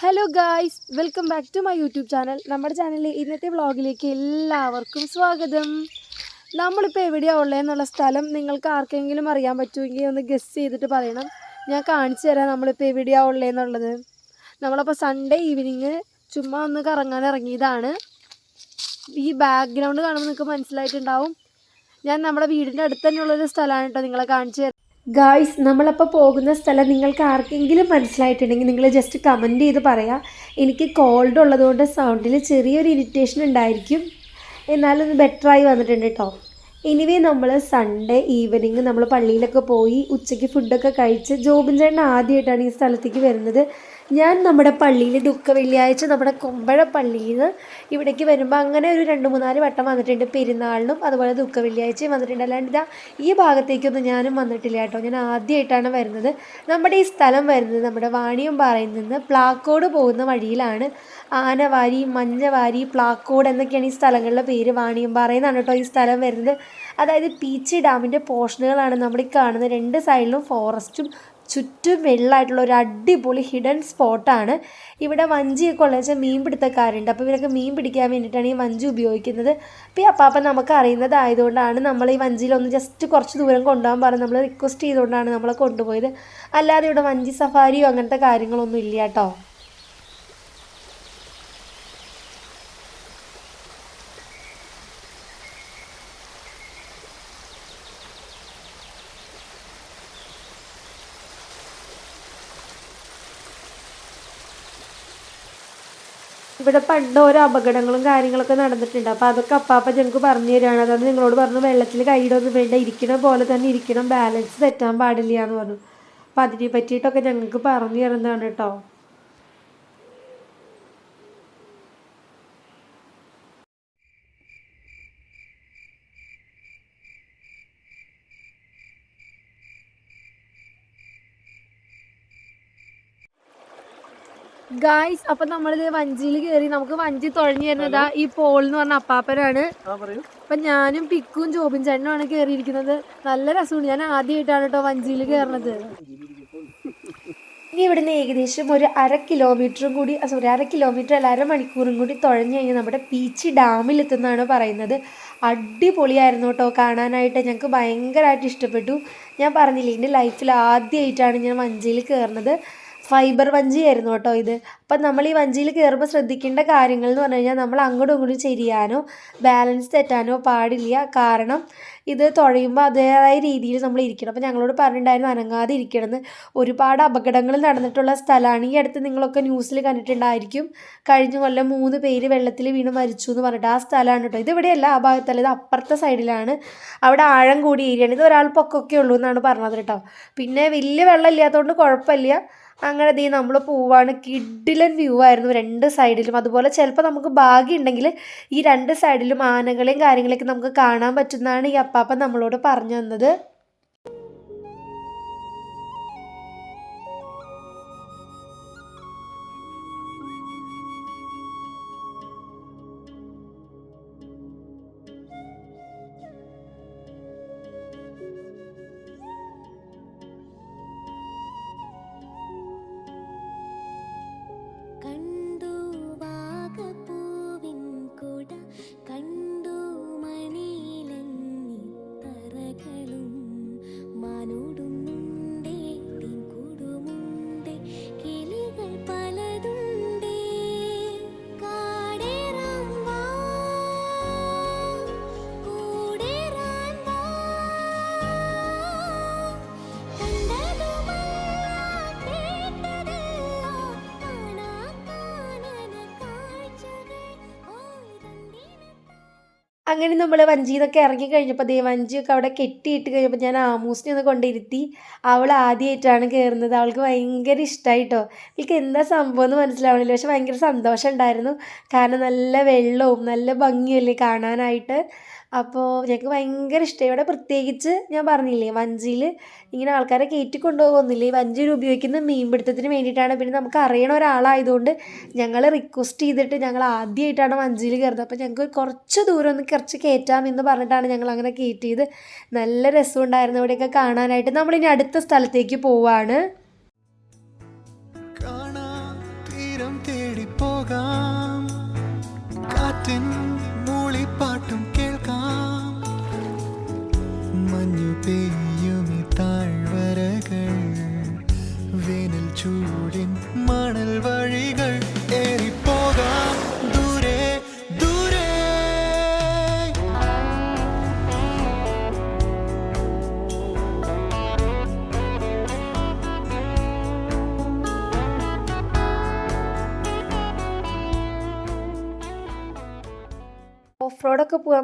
Hello guys welcome back to my YouTube channel നമ്മുടെ ചാനലിലെ ഇന്നത്തെ വ്ളോഗിലേക്ക് എല്ലാവർക്കും സ്വാഗതം. നമ്മളിപ്പോൾ എവിടെയാണ് ഉള്ളതെന്നുള്ള സ്ഥലം നിങ്ങൾക്ക് ആർക്കെങ്കിലും അറിയാൻ പറ്റുമെങ്കിൽ ഒന്ന് ഗസ് ചെയ്തിട്ട് പറയണം. ഞാൻ കാണിച്ചു തരാം നമ്മളിപ്പോൾ എവിടെയാണ് ഉള്ളതെന്നുള്ളത് നമ്മളപ്പോൾ സൺഡേ ഈവനിങ് ചുമ്മാ ഒന്ന് കറങ്ങാൻ ഇറങ്ങിയതാണ്. ഈ ബാക്ക്ഗ്രൗണ്ട് കാണുമ്പോൾ നിങ്ങൾക്ക് മനസ്സിലായിട്ടുണ്ടാവും. ഞാൻ നമ്മുടെ വീടിന്റെ അടുത്ത് തന്നെയുള്ളൊരു സ്ഥലമാണ് കേട്ടോ നിങ്ങളെ കാണിച്ചു ഗായ്സ് നമ്മളപ്പോൾ പോകുന്ന സ്ഥലം നിങ്ങൾക്ക് ആർക്കെങ്കിലും മനസ്സിലായിട്ടുണ്ടെങ്കിൽ നിങ്ങൾ ജസ്റ്റ് കമന്റ് ചെയ്ത് പറയാം. എനിക്ക് കോൾഡ് ഉള്ളതുകൊണ്ട് സൗണ്ടിൽ ചെറിയൊരു ഇറിറ്റേഷൻ ഉണ്ടായിരിക്കും. എന്നാലും ബെറ്ററായി വന്നിട്ടുണ്ട് കേട്ടോ എനിവേ നമ്മൾ സൺഡേ ഈവനിങ് നമ്മൾ പള്ളിയിലൊക്കെ പോയി ഉച്ചയ്ക്ക് ഫുഡൊക്കെ കഴിച്ച് ജോബിൻ ചേട്ടൻ ആദ്യമായിട്ടാണ് ഈ സ്ഥലത്തേക്ക് വരുന്നത്. ഞാൻ നമ്മുടെ പള്ളിയിൽ ദുഃഖ വെള്ളിയാഴ്ച നമ്മുടെ കൊമ്പഴ പള്ളിയിൽ നിന്ന് ഇവിടേക്ക് വരുമ്പോൾ അങ്ങനെ ഒരു രണ്ട് മൂന്നാൽ വട്ടം വന്നിട്ടുണ്ട്. പെരുന്നാളിനും അതുപോലെ ദുഃഖ വെള്ളിയാഴ്ചയും വന്നിട്ടുണ്ട്. അല്ലാണ്ട് ഇതാ ഈ ഭാഗത്തേക്കൊന്നും ഞാനും വന്നിട്ടില്ല കേട്ടോ. ഞാൻ ആദ്യമായിട്ടാണ് വരുന്നത്. നമ്മുടെ ഈ സ്ഥലം വരുന്നത് നമ്മുടെ വാണിയമ്പാറയിൽ നിന്ന് പ്ലാക്കോട് പോകുന്ന വഴിയിലാണ്. ആനവാരി മഞ്ഞവാരി പ്ലാക്കോട് എന്നൊക്കെയാണ് ഈ സ്ഥലങ്ങളുടെ പേര് വാണിയമ്പാറയിൽ നിന്നാണ് കേട്ടോ ഈ സ്ഥലം വരുന്നത്. അതായത് പീച്ചി ഡാമിന്റെ പോർഷനുകളാണ് നമ്മൾ ഈ കാണുന്നത്. രണ്ട് സൈഡിലും ഫോറസ്റ്റും ചുറ്റും വെള്ളമായിട്ടുള്ള ഒരു അടിപൊളി ഹിഡൻ സ്പോട്ടാണ് ഇവിടെ വഞ്ചിയൊക്കെ ഉള്ള വെച്ചാൽ മീൻ പിടുത്തക്കാരുണ്ട്. അപ്പോൾ ഇവരൊക്കെ മീൻ പിടിക്കാൻ വേണ്ടിയിട്ടാണ് ഈ വഞ്ചി ഉപയോഗിക്കുന്നത്. അപ്പോൾ ഈ അപ്പാപ്പ നമുക്ക് അറിയുന്നതായതുകൊണ്ടാണ് നമ്മൾ ഈ വഞ്ചിയിലൊന്ന് ജസ്റ്റ് കുറച്ച് ദൂരം കൊണ്ടുപോകാൻ പറഞ്ഞ് നമ്മൾ റിക്വസ്റ്റ് ചെയ്തുകൊണ്ടാണ് നമ്മളെ കൊണ്ടുപോയത്. അല്ലാതെ ഇവിടെ വഞ്ചി സഫാരിയോ അങ്ങനത്തെ കാര്യങ്ങളൊന്നും ഇല്ല കേട്ടോ. ഇവിടെ പണ്ട് ഓരോ അപകടങ്ങളും കാര്യങ്ങളൊക്കെ നടന്നിട്ടുണ്ട്. അപ്പോൾ അതൊക്കെ അപ്പാപ്പ ഞങ്ങൾക്ക് പറഞ്ഞു തരികയാണ്. അതായത് നിങ്ങളോട് പറഞ്ഞു വെള്ളത്തിൽ കൈയിടൊന്നും വേണ്ട ഇരിക്കണ പോലെ തന്നെ ഇരിക്കണം ബാലൻസ് തെറ്റാൻ പാടില്ല എന്ന് പറഞ്ഞു. അപ്പം അതിനെ പറ്റിയിട്ടൊക്കെ ഞങ്ങൾക്ക് പറഞ്ഞു തരുന്നതാണ് കേട്ടോ. ഗായ്സ് അപ്പൊ നമ്മളിത് വഞ്ചിയിൽ കയറി നമുക്ക് വഞ്ചി തുഴഞ്ഞു തരുന്നതാ ഈ പോൾ എന്ന് പറഞ്ഞ അപ്പാപ്പനാണ്. അപ്പൊ ഞാനും പിക്കും ജോബിൻ ചേട്ടനുമാണ് കയറിയിരിക്കുന്നത് നല്ല രസമുണ്ട്. ഞാൻ ആദ്യമായിട്ടാണ് കേട്ടോ വഞ്ചിയിൽ കയറണത് ഇനി ഇവിടുന്ന് ഏകദേശം ഒരു അര കിലോമീറ്ററും കൂടി സോറി അര കിലോമീറ്റർ അല്ല അര മണിക്കൂറും കൂടി തുഴഞ്ഞു കഴിഞ്ഞാൽ നമ്മുടെ പീച്ചി ഡാമിൽ എത്തുന്നതാണ് പറയുന്നത്. അടിപൊളിയായിരുന്നു കേട്ടോ കാണാനായിട്ട്. ഞങ്ങൾക്ക് ഭയങ്കരമായിട്ട് ഇഷ്ടപ്പെട്ടു. ഞാൻ പറഞ്ഞില്ലേ എന്റെ ലൈഫിൽ ആദ്യമായിട്ടാണ് ഞാൻ വഞ്ചിയിൽ കയറുന്നത് ഫൈബർ വഞ്ചിയായിരുന്നു കേട്ടോ ഇത്. അപ്പം നമ്മൾ ഈ വഞ്ചിയിൽ കയറുമ്പോൾ ശ്രദ്ധിക്കേണ്ട കാര്യങ്ങൾ എന്ന് പറഞ്ഞു കഴിഞ്ഞാൽ നമ്മൾ അങ്ങോട്ടും ഇങ്ങോട്ടും ചെരിയാനോ ബാലൻസ് തെറ്റാനോ പാടില്ല. കാരണം ഇത് തുഴയുമ്പോൾ അതേതായ രീതിയിൽ നമ്മൾ ഇരിക്കണം. അപ്പം ഞങ്ങളോട് പറഞ്ഞിട്ടുണ്ടായിരുന്നു അനങ്ങാതെ ഇരിക്കണമെന്ന്. ഒരുപാട് അപകടങ്ങൾ നടന്നിട്ടുള്ള സ്ഥലമാണ്. ഈ അടുത്ത് നിങ്ങളൊക്കെ ന്യൂസിൽ കണ്ടിട്ടുണ്ടായിരിക്കും. കഴിഞ്ഞ കൊല്ലം മൂന്ന് പേര് വെള്ളത്തിൽ വീണ് മരിച്ചു എന്ന് പറഞ്ഞിട്ട് ആ സ്ഥലമാണ് കേട്ടോ. ഇത് ഇവിടെയല്ല ആ ഭാഗത്തല്ല ഇത് അപ്പുറത്തെ സൈഡിലാണ്. അവിടെ ആഴം കൂടിയ ഏരിയയാണ്. ഇത് ഒരാൾ പൊക്കൊക്കെ ഉള്ളൂ എന്നാണ് പറഞ്ഞത് കേട്ടോ. പിന്നെ വലിയ വെള്ളം ഇല്ലാത്തതുകൊണ്ട് കുഴപ്പമില്ല. അങ്ങനെ ദേ നമ്മൾ പോവാണ്. കിഡിലൻ വ്യൂ ആയിരുന്നു രണ്ട് സൈഡിലും അതുപോലെ ചിലപ്പോൾ നമുക്ക് ഭാഗ്യം ഉണ്ടെങ്കിൽ ഈ രണ്ട് സൈഡിലും ആനകളെയും കാര്യങ്ങളൊക്കെ നമുക്ക് കാണാൻ പറ്റുന്നതാണ് ഈ അപ്പാപ്പ നമ്മളോട് പറഞ്ഞു തന്നത്. അങ്ങനെ നമ്മൾ വഞ്ചിന്നൊക്കെ ഇറങ്ങി കഴിഞ്ഞപ്പോൾ ദേ വഞ്ചിയൊക്കെ അവിടെ കെട്ടിയിട്ട് കഴിഞ്ഞപ്പോൾ ഞാൻ ആമൂസിനെ ഒന്ന് കൊണ്ടിരുത്തി അവൾ ആദ്യമായിട്ടാണ് കയറുന്നത് അവൾക്ക് ഭയങ്കര ഇഷ്ടമായിട്ടോ അവൾക്ക് എന്താ സംഭവം എന്ന് മനസ്സിലാവണില്ല. പക്ഷെ ഭയങ്കര സന്തോഷം ഉണ്ടായിരുന്നു കാരണം നല്ല വെള്ളവും നല്ല ഭംഗിയല്ലേ കാണാനായിട്ട്. അപ്പോൾ ഞങ്ങൾക്ക് ഭയങ്കര ഇഷ്ടമായി ഇവിടെ പ്രത്യേകിച്ച് ഞാൻ പറഞ്ഞില്ലേ വഞ്ചിയിൽ ഇങ്ങനെ ആൾക്കാരെ കയറ്റി കൊണ്ടുപോകുന്നില്ല? ഈ വഞ്ചിയിൽ ഉപയോഗിക്കുന്ന മീൻപിടുത്തത്തിന് വേണ്ടിയിട്ടാണ്. പിന്നെ നമുക്ക് അറിയണ ഒരാളായതുകൊണ്ട് ഞങ്ങൾ റിക്വസ്റ്റ് ചെയ്തിട്ട് ഞങ്ങൾ ആദ്യമായിട്ടാണ് വഞ്ചിയിൽ കയറുന്നത്. അപ്പോൾ ഞങ്ങൾക്ക് കുറച്ച് ദൂരം ഒന്ന് കുറച്ച് കയറ്റാം എന്ന് പറഞ്ഞിട്ടാണ് ഞങ്ങൾ അങ്ങനെ കയറ്റിയത്. നല്ല രസമുണ്ടായിരുന്നു ഇവിടെയൊക്കെ കാണാനായിട്ട്. നമ്മളിനി അടുത്ത സ്ഥലത്തേക്ക് പോവാണ്. மணல் வழிகள்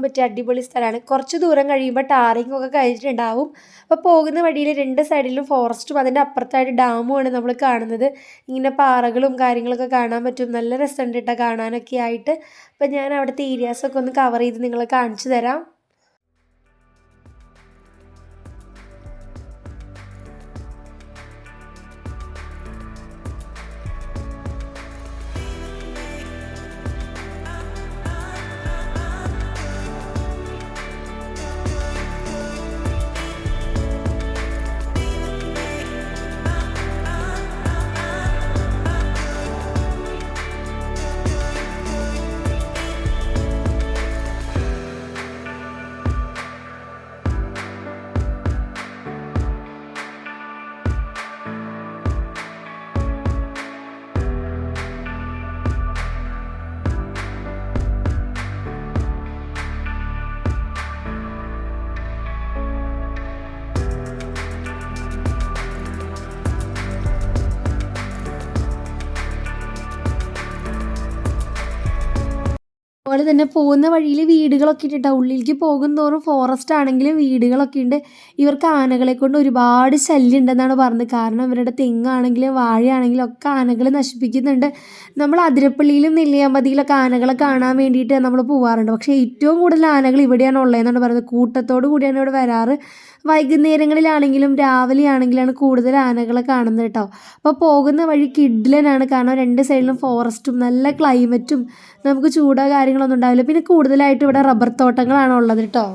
പോകാൻ പറ്റിയ അടിപൊളി സ്ഥലമാണ്. കുറച്ച് ദൂരം കഴിയുമ്പോൾ ടാറിങ് ഒക്കെ കഴിഞ്ഞിട്ടുണ്ടാവും. അപ്പോൾ പോകുന്ന വഴിയിൽ രണ്ട് സൈഡിലും ഫോറസ്റ്റും അതിന്റെ അപ്പുറത്തായിട്ട് ഡാമുമാണ് നമ്മൾ കാണുന്നത്. ഇങ്ങനെ പാറകളും കാര്യങ്ങളൊക്കെ കാണാൻ പറ്റും. നല്ല രസമുണ്ട് കേട്ടോ കാണാനൊക്കെ ആയിട്ട്. അപ്പോൾ ഞാൻ അവിടുത്തെ ഏരിയാസൊക്കെ ഒന്ന് കവർ ചെയ്ത് നിങ്ങളെ കാണിച്ചു തരാം. അതുപോലെ തന്നെ പോകുന്ന വഴിയിൽ വീടുകളൊക്കെ ഇട്ടിട്ടാണ് ഉള്ളിലേക്ക് പോകും തോറും ഫോറസ്റ്റ് ആണെങ്കിലും വീടുകളൊക്കെ ഉണ്ട്. ഇവർക്ക് ആനകളെ കൊണ്ട് ഒരുപാട് ശല്യം ഉണ്ടെന്നാണ് പറഞ്ഞത്. കാരണം ഇവരുടെ തെങ്ങാണെങ്കിലും വാഴയാണെങ്കിലും ഒക്കെ ആനകൾ നശിപ്പിക്കുന്നുണ്ട്. നമ്മൾ അതിരപ്പള്ളിയിലും നെല്ലിയാമ്പതിയിലൊക്കെ ആനകളെ കാണാൻ വേണ്ടിയിട്ട് നമ്മൾ പോകാറുണ്ട് പക്ഷേ ഏറ്റവും കൂടുതൽ ആനകൾ ഇവിടെയാണ് ഉള്ളതെന്നാണ് പറയുന്നത് കൂട്ടത്തോടു കൂടിയാണ് ഇവിടെ വരാറ്. വൈകുന്നേരങ്ങളിലാണെങ്കിലും രാവിലെ ആണെങ്കിലാണ് കൂടുതൽ ആനകളെ കാണുന്നത് കേട്ടോ. അപ്പോൾ പോകുന്ന വഴി കിഡ്ലനാണ്. കാരണം രണ്ട് സൈഡിലും ഫോറസ്റ്റും നല്ല ക്ലൈമറ്റും നമുക്ക് ചൂടോ കാര്യങ്ങളൊന്നും ഉണ്ടാവില്ല. പിന്നെ കൂടുതലായിട്ട് ഇവിടെ റബ്ബർ തോട്ടങ്ങളാണ് ഉള്ളത് കേട്ടോ.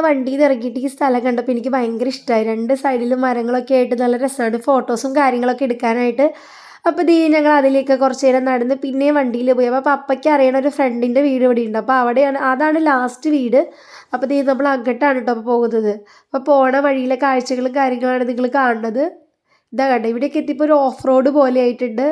ഞങ്ങൾ വണ്ടിയിൽ നിന്ന് ഇറങ്ങിയിട്ട് ഈ സ്ഥലം കണ്ടപ്പോൾ എനിക്ക് ഭയങ്കര ഇഷ്ടമായി രണ്ട് സൈഡിലും മരങ്ങളൊക്കെ ആയിട്ട് നല്ല രസമാണ് ഫോട്ടോസും കാര്യങ്ങളൊക്കെ എടുക്കാനായിട്ട്. അപ്പോൾ ദീ ഞങ്ങൾ അതിലേക്ക് കുറച്ച് നേരം നടന്ന് പിന്നെയും വണ്ടിയിൽ പോയി. അപ്പോൾ പപ്പയ്ക്ക് അറിയണ ഒരു ഫ്രണ്ടിന്റെ വീട് ഇവിടെ ഉണ്ട്. അപ്പോൾ അവിടെയാണ് അതാണ് ലാസ്റ്റ് വീട്. അപ്പോൾ ദീ നമ്മൾ അങ്ങോട്ടാണ് കേട്ടോ അപ്പോൾ പോകുന്നത്. അപ്പോൾ പോണ വഴിയിലെ കാഴ്ചകളും കാര്യങ്ങളാണ് നിങ്ങൾ കാണുന്നത്. ഇതാ കണ്ടോ ഇവിടെയൊക്കെ എത്തിയപ്പോൾ ഒരു ഓഫ് റോഡ് പോലെ ആയിട്ടുണ്ട്.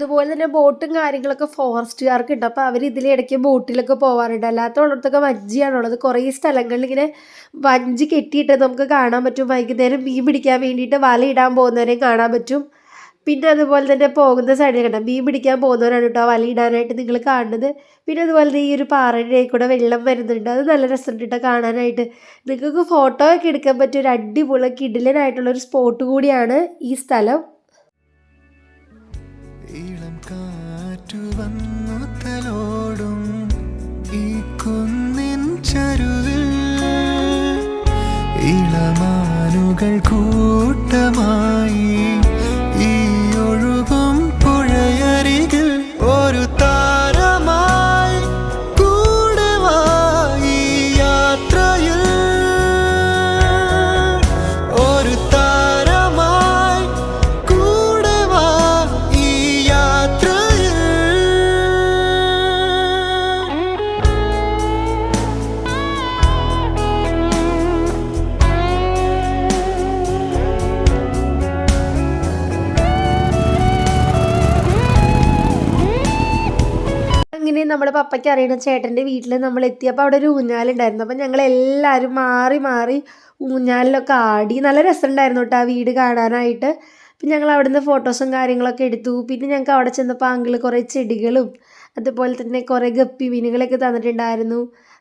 അതുപോലെ തന്നെ ബോട്ടും കാര്യങ്ങളൊക്കെ ഫോറസ്റ്റുകാർക്ക് ഉണ്ട് അപ്പോൾ അവർ ഇതിലിടയ്ക്ക് ബോട്ടിലൊക്കെ പോകാറുണ്ട് അല്ലാത്ത ഉള്ളിടത്തൊക്കെ വഞ്ചിയാണുള്ളത്. കുറേ സ്ഥലങ്ങളിൽ ഇങ്ങനെ വഞ്ചി കെട്ടിയിട്ട് നമുക്ക് കാണാൻ പറ്റും. വൈകുന്നേരം മീൻ പിടിക്കാൻ വേണ്ടിയിട്ട് വലയിടാൻ പോകുന്നവരെയും കാണാൻ പറ്റും. പിന്നെ അതുപോലെ തന്നെ പോകുന്ന സൈഡിൽ കണ്ട? മീൻ പിടിക്കാൻ പോകുന്നവരാണ് കേട്ടോ വലയിടാനായിട്ട് നിങ്ങൾ കാണുന്നത്. പിന്നെ അതുപോലെ തന്നെ ഈ ഒരു പാറയുടെ കൂടെ വെള്ളം വരുന്നുണ്ട്. അത് നല്ല രസമുണ്ട് കേട്ടോ കാണാനായിട്ട്. നിങ്ങൾക്ക് ഫോട്ടോ ഒക്കെ എടുക്കാൻ പറ്റിയ ഒരു അടിപൊളി കിടിലനായിട്ടുള്ള ഒരു സ്പോട്ട് കൂടിയാണ് ഈ സ്ഥലം. കാറ്റു വന്നു തലോടും ഈ കുന്നിൻ ചരുവിൽ ഇളമാനുകൾ കൂട്ടമായി നമ്മുടെ പപ്പയ്ക്ക് അറിയണ ചേട്ടന്റെ വീട്ടിൽ നമ്മൾ എത്തിയപ്പോൾ അവിടെ ഒരു ഊഞ്ഞാലുണ്ടായിരുന്നു. അപ്പം ഞങ്ങൾ എല്ലാവരും മാറി മാറി ഊഞ്ഞാലിലൊക്കെ ആടി നല്ല രസമുണ്ടായിരുന്നു കേട്ടോ ആ വീട് കാണാനായിട്ട്. അപ്പം ഞങ്ങൾ അവിടുന്ന് ഫോട്ടോസും കാര്യങ്ങളൊക്കെ എടുത്തു. പിന്നെ ഞങ്ങൾക്ക് അവിടെ ചെന്നപ്പോൾ അങ്കിൾ കുറേ ചെടികളും അതുപോലെ തന്നെ കുറേ ഗപ്പി മീനുകളൊക്കെ തന്നിട്ടുണ്ടായിരുന്നു.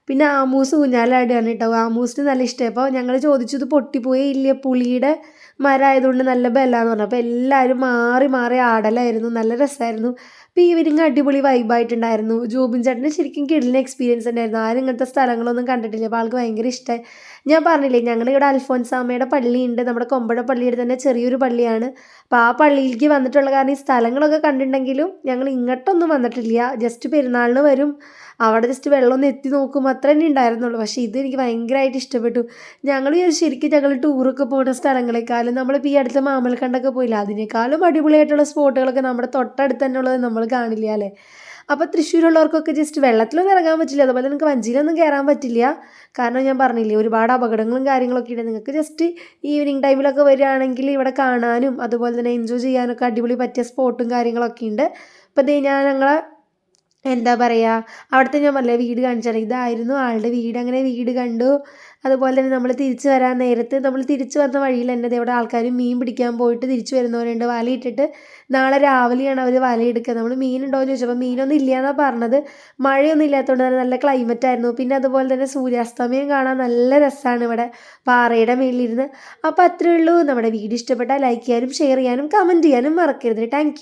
പിന്നെ ആമൂസ് ഊഞ്ഞാലാടുകയാണ് കേട്ടോ. ആമൂസിന് നല്ല ഇഷ്ടമായി അപ്പോൾ ഞങ്ങൾ ചോദിച്ചു ഇത് പൊട്ടിപ്പോയേ ഇല്ല? പുളിയുടെ മരമായതുകൊണ്ട് നല്ല ബലമെന്ന് പറഞ്ഞു. അപ്പോൾ എല്ലാവരും മാറി മാറി ആടലായിരുന്നു. നല്ല രസമായിരുന്നു. അപ്പോൾ ഈവനിങ് അടിപൊളി വൈബായിട്ടുണ്ടായിരുന്നു ജോബിൻ ചേട്ടന് ശരിക്കും കിടലിന് എക്സ്പീരിയൻസ് ഉണ്ടായിരുന്നു ആരും ഇങ്ങനത്തെ സ്ഥലങ്ങളൊന്നും കണ്ടിട്ടില്ല. അപ്പോൾ ആൾക്ക് ഭയങ്കര ഇഷ്ടമായി ഞാൻ പറഞ്ഞില്ലേ ഞങ്ങളുടെ ഇവിടെ അൽഫോൻസാമയുടെ പള്ളിയുണ്ട്. നമ്മുടെ കൊമ്പഴ പള്ളിയുടെ തന്നെ ചെറിയൊരു പള്ളിയാണ്. അപ്പോൾ ആ പള്ളിയിലേക്ക് വന്നിട്ടുള്ള കാരണം ഈ സ്ഥലങ്ങളൊക്കെ കണ്ടിട്ടുണ്ടെങ്കിലും ഞങ്ങൾ ഇങ്ങോട്ടൊന്നും വന്നിട്ടില്ല. ജസ്റ്റ് പെരുന്നാളിന് വരും. അവിടെ ജസ്റ്റ് വെള്ളം ഒന്ന് എത്തി നോക്കും. അത്ര തന്നെ ഉണ്ടായിരുന്നുള്ളൂ. പക്ഷേ ഇത് എനിക്ക് ഭയങ്കരമായിട്ട് ഇഷ്ടപ്പെട്ടു. ഞങ്ങൾ ശരിക്കും ഞങ്ങൾ ടൂറൊക്കെ പോകുന്ന സ്ഥലങ്ങളെക്കാളും നമ്മളിപ്പോൾ ഈ അടുത്ത മാമലക്കണ്ടൊക്കെ പോയില്ല അതിനേക്കാളും അടിപൊളിയായിട്ടുള്ള സ്പോട്ടുകളൊക്കെ നമ്മുടെ തൊട്ടടുത്ത് തന്നെ ഉള്ളത് നമ്മൾ കാണില്ല അല്ലേ? അപ്പോൾ തൃശ്ശൂരുള്ളവർക്കൊക്കെ ജസ്റ്റ് വെള്ളത്തിലൊന്നും ഇറങ്ങാൻ പറ്റില്ല. അതുപോലെ നിങ്ങൾക്ക് വഞ്ചിയിലൊന്നും കയറാൻ പറ്റില്ല. കാരണം ഞാൻ പറഞ്ഞില്ലേ ഒരുപാട് അപകടങ്ങളും കാര്യങ്ങളൊക്കെ ഉണ്ട്. നിങ്ങൾക്ക് ജസ്റ്റ് ഈവനിങ് ടൈമിലൊക്കെ വരികയാണെങ്കിൽ ഇവിടെ കാണാനും അതുപോലെ തന്നെ എൻജോയ് ചെയ്യാനൊക്കെ അടിപൊളി പറ്റിയ സ്പോട്ടും കാര്യങ്ങളൊക്കെ ഉണ്ട്. അപ്പോൾ ദേ ഞാൻ ഞങ്ങളെ എന്താ പറയുക അവിടുത്തെ ഞാൻ പറഞ്ഞ വീട് കാണിച്ചാൽ ഇതായിരുന്നു ആളുടെ വീട്. അങ്ങനെ വീട് കണ്ടു. അതുപോലെ തന്നെ നമ്മൾ തിരിച്ചു വരാൻ നേരത്ത് നമ്മൾ തിരിച്ചു വന്ന വഴിയിൽ തന്നെ ഇവിടെ ആൾക്കാർ മീൻ പിടിക്കാൻ പോയിട്ട് തിരിച്ചു വരുന്നവരുണ്ട്. വലയിട്ടിട്ട് നാളെ രാവിലെയാണ് അവർ വലയെടുക്കുക നമ്മൾ മീനുണ്ടോ എന്ന് ചോദിച്ചപ്പോൾ മീനൊന്നും ഇല്ല എന്നാണ് പറഞ്ഞത്. മഴയൊന്നും ഇല്ലാത്തതുകൊണ്ട് തന്നെ നല്ല ക്ലൈമറ്റ് ആയിരുന്നു. പിന്നെ അതുപോലെ തന്നെ സൂര്യാസ്തമയം കാണാൻ നല്ല രസമാണ് ഇവിടെ പാറയുടെ മേളിലിരുന്ന്. അപ്പോൾ അത്രയേ ഉള്ളൂ. നമ്മുടെ വീഡിയോ ഇഷ്ടപ്പെട്ടാൽ ലൈക്ക് ചെയ്യാനും ഷെയർ ചെയ്യാനും കമന്റ് ചെയ്യാനും മറക്കരുത്. താങ്ക്